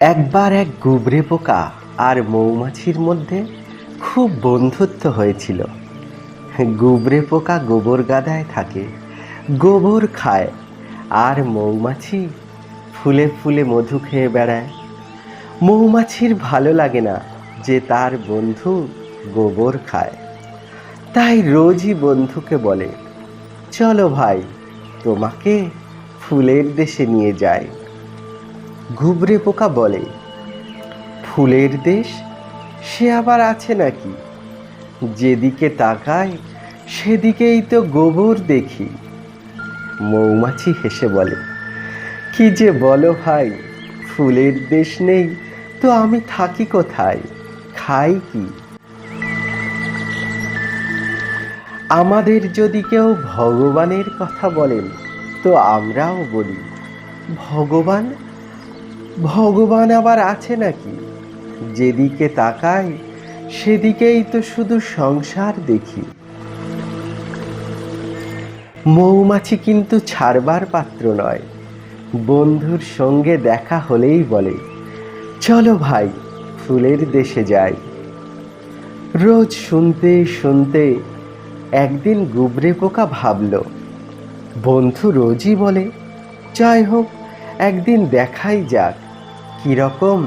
একবার এক গুবরে পোকা আর মৌমাছির মধ্যে খুব বন্ধুত্ব হয়েছিল। গুবরে পোকা গোবর গাদায় থাকে, গোবর খায় আর মৌমাছি ফুলে ফুলে মধু খেয়ে বেড়ায়। মৌমাছির ভালো লাগে না যে তার বন্ধু গোবর খায়। তাই রোজই বন্ধুকে বলে, চলো ভাই, তোমাকে ফুলের দেশে নিয়ে যায় ঘুবরে পোকা বলে। ফুলের দেশ, সে আবার আছে নাকি? যেদিকে তাকায় সেদিকেই তো গোবর দেখি। মৌমাছি হেসে বলে, কি যে বলো ভাই, ফুলের দেশ নেই, তো আমি থাকি কোথায়? খাই কি? আমাদের যদি কেউ ভগবানের কথা বলেন, তো আমরাও বলি, ভগবান ভগবান আবার আছে নাকি? যেদিকে তাকাই, সেদিকেই তো শুধু সংসার দেখি। মৌমাছি কিন্তু ছাড়বার পাত্র নয়, বন্ধুর সঙ্গে দেখা হলেই বলে, চলো ভাই, ফুলের দেশে যাই। রোজ শুনতে শুনতে একদিন গুবরে পোকা ভাবল। বন্ধু রোজই বলে, যাই হোক, একদিন দেখাই যাক। কীরকম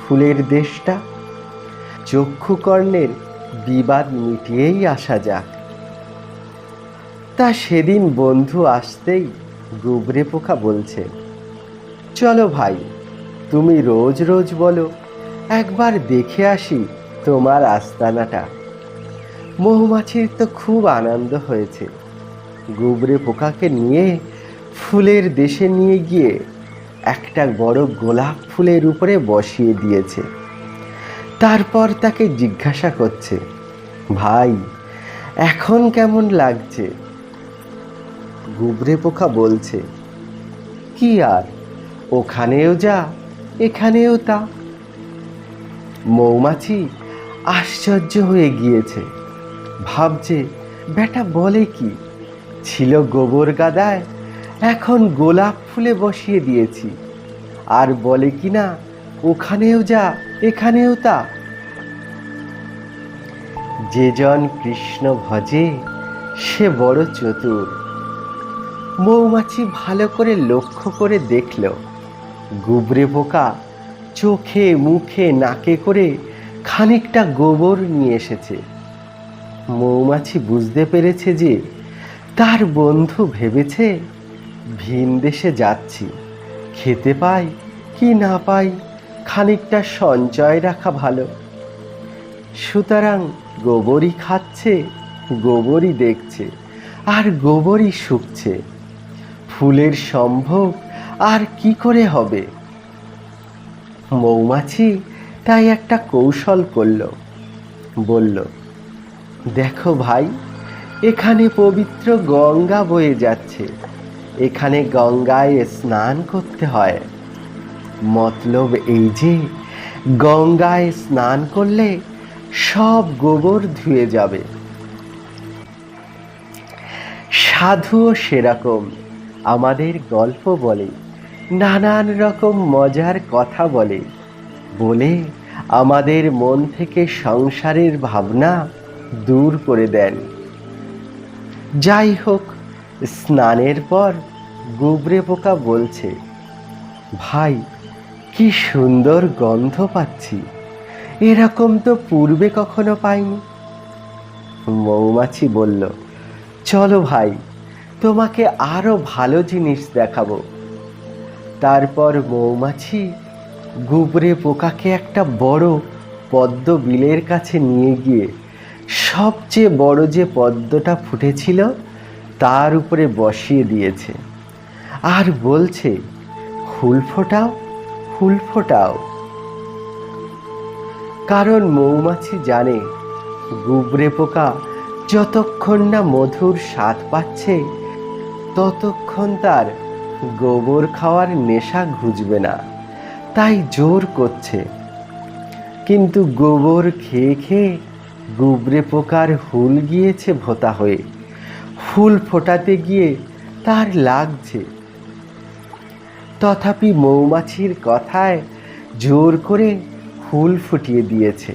ফুলের দেশটা? চক্ষুকর্ণের বিবাদ মিটিয়েই আসা যাক। তা সেদিন বন্ধু আসতেই গুবরে পোকা বলছে, চলো ভাই, তুমি রোজ রোজ বলো, একবার দেখে আসি তোমার আস্তানাটা। মৌমাছির তো খুব আনন্দ হয়েছে। গুবরে পোকাকে নিয়ে ফুলের দেশে নিয়ে গিয়ে একটা বড় গোলাপ ফুলের উপরে বসিয়ে দিয়েছে। তারপর তাকে জিজ্ঞাসা করছে, ভাই, এখন কেমন লাগছে? গুবরে পোকা বলছে, কি আর, ওখানেও যা, এখানেও তা। মৌমাছি আশ্চর্য হয়ে গিয়েছে, ভাবছে, বেটা বলে কি, ছিল গোবর গাদায় এখন গোলাপ ফুলে বসিয়ে দিয়েছি। আর বলে কি না, ওখানেও যা, এখানেও তা। যে জন কৃষ্ণ ভজে, সে বড় চতুর। মৌমাছি ভালো করে লক্ষ্য করে দেখল। গুবরে পোকা চোখে, মুখে, নাকে করে খানিকটা গোবর নিয়ে এসেছে। মৌমাছি বুঝতে পেরেছে যে তার বন্ধু ভেবেছে ভিন দেশে যাচ্ছি। খেতে পাই কি না পাই, খানিকটা সঞ্চয় রাখা ভালো। সুতরাং গোবরই খাচ্ছে, গোবরই দেখছে, আর গোবরই শুকছে। ফুলের সম্ভব আর কি করে হবে? মৌমাছি তাই একটা কৌশল করল। বলল, দেখো ভাই, এখানে পবিত্র গঙ্গা বয়ে যাচ্ছে। এখানে গঙ্গায় স্নান করতে হয়। মতলব এই যে, গঙ্গায় স্নান করলে সব গোবর ধুয়ে যাবে। সাধুও সেরকম, আমাদের গল্প বলে, নানান রকম মজার কথা বলে। বলে আমাদের মন থেকে সংসারের ভাবনা দূর করে দেন। যাই হোক, স্নানের পর গুবরে পোকা বলছে, ভাই, কি সুন্দর গন্ধ পাচ্ছি। এরকম তো পূর্বে কখনো পাইনি। মৌমাছি বলল, চলো ভাই, তোমাকে আরও ভালো জিনিস দেখাবো। তারপর মৌমাছি গুবরে পোকাকে একটা বড় পদ্ম বিলের কাছে নিয়ে গিয়ে, সবচেয়ে বড় যে পদ্মটা ফুটেছিল, তার উপরে বসিয়ে দিয়েছে। আর বলছে, ফুল ফোটাও ফুল ফোটাও। কারণ মৌমাছি জানে, গুবরে পোকা যতক্ষণ না মধুর স্বাদ পাচ্ছে, ততক্ষণ তার গোবর খাওয়ার নেশা ঘুচবে না, তাই জোর করছে। কিন্তু গোবর খেয়ে খেয়ে গুবরে পোকার হুল গিয়েছে ভোতা হয়ে। ফুল ফোটাতে গিয়ে তার লাগছে। তথাপি মৌমাছির কথায় জোর করে ফুল ফুটিয়ে দিয়েছে।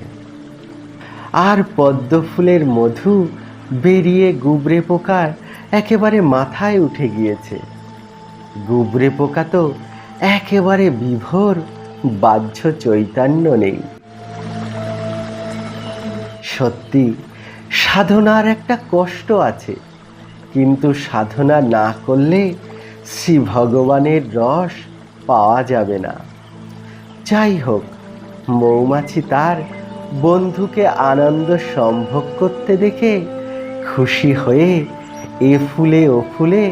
আর পদ্ম ফুলের মধু বেরিয়ে গুবরে পোকার একেবারে মাথায় উঠে গিয়েছে। গুবরে পোকা তো একেবারে বিভোর, বাহ্য চৈতন্য নেই। সত্যি, সাধনার একটা কষ্ট আছে। কিন্তু সাধনা না করলে শ্রী ভগবানের রস পাওয়া যাবে না। যাই হোক মৌমাছি তার বন্ধুকে আনন্দ সম্ভোগ করতে দেখে খুশি হয়ে এ ফুলে ও ফুলে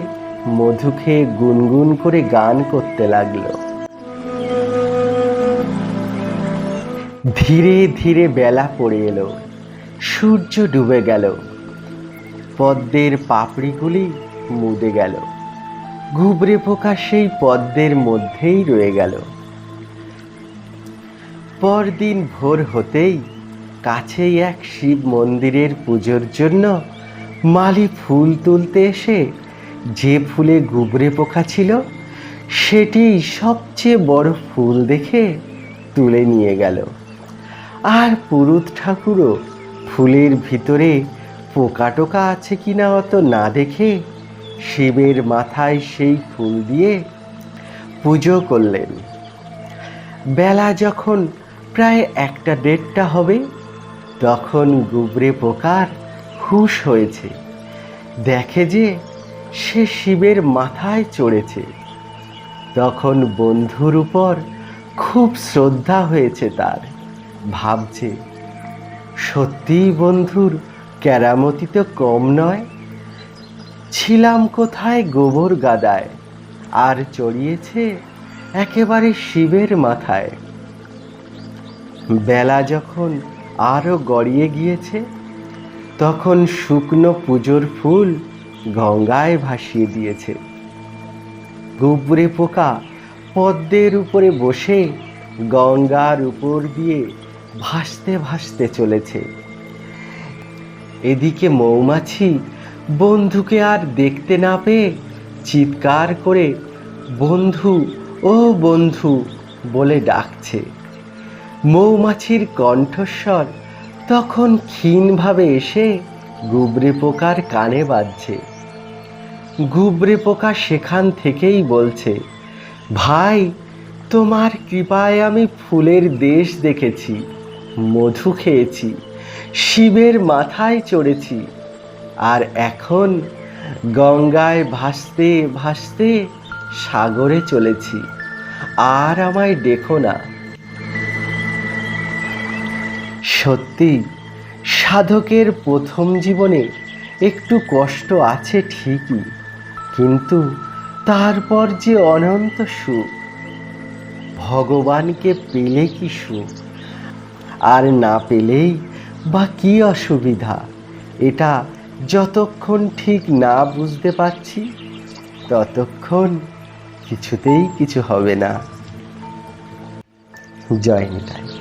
মধু খেয়ে গুনগুন করে গান করতে লাগল। ধীরে ধীরে বেলা পড়ে এলো, সূর্য ডুবে গেল, পদ্মের পাপড়িগুলি মুদে গেল। ঘুবড়ে পোকা সেই পদ্মের মধ্যেই রয়ে গেল। পরদিন ভোর হতেই কাছেই এক শিব মন্দিরের পুজোর জন্য মালি ফুল তুলতে এসে যে ফুলে গুবরে পোকা ছিল সেটি সবচেয়ে বড় ফুল দেখে তুলে নিয়ে গেল। আর পুরুত ঠাকুরও ফুলের ভিতরে পোকা টোকা আছে কিনা অত না দেখে শিবের মাথায় সেই ফুল দিয়ে পুজো করলেন। বেলা যখন প্রায় একটা দেড়টা হবে, তখন গুবরে পোকার হুশ হয়েছে। দেখে যে সে শিবের মাথায় চড়েছে। তখন বন্ধুর উপর খুব শ্রদ্ধা হয়েছে তার। ভাবছে, সত্যিই বন্ধুর কেরামতি তো কম নয়? ছিলাম কোথায় গোবর গাদায়? আর চড়িয়েছে একেবারে শিবের মাথায়। বেলা যখন আরও গড়িয়ে গিয়েছে, তখন শুকনো পুজোর ফুল গঙ্গায় ভাসিয়ে দিয়েছে। গুবরে পোকা পদ্মের উপরে বসে গঙ্গার উপর দিয়ে ভাসতে ভাসতে চলেছে। এদিকে মৌমাছি বন্ধুকে আর দেখতে না পেয়ে চিৎকার করে, বন্ধু, ও বন্ধু, বলে ডাকছে। মৌমাছির কণ্ঠস্বর তখন ক্ষীণভাবে এসে গুবরে পোকার কানে বাজছে। গুবরে পোকা সেখান থেকেই বলছে, ভাই, তোমার কৃপায় আমি ফুলের দেশ দেখেছি, মধু খেয়েছি, শিবের মাথায় চড়েছি আর এখন গঙ্গায় ভাসতে ভাসতে সাগরে চলেছি। আর আমায় দেখো না। সত্যি, সাধকের প্রথম জীবনে একটু কষ্ট আছে ঠিকই, কিন্তু তারপর যে অনন্ত সুখ, ভগবানকে পেলে কি সুখ? আর না পেলেই বা কি অসুবিধা? এটা যতক্ষণ ঠিক না বুঝতে পারছি ততক্ষণ কিছুতেই কিছু হবে না। জয় নিতাই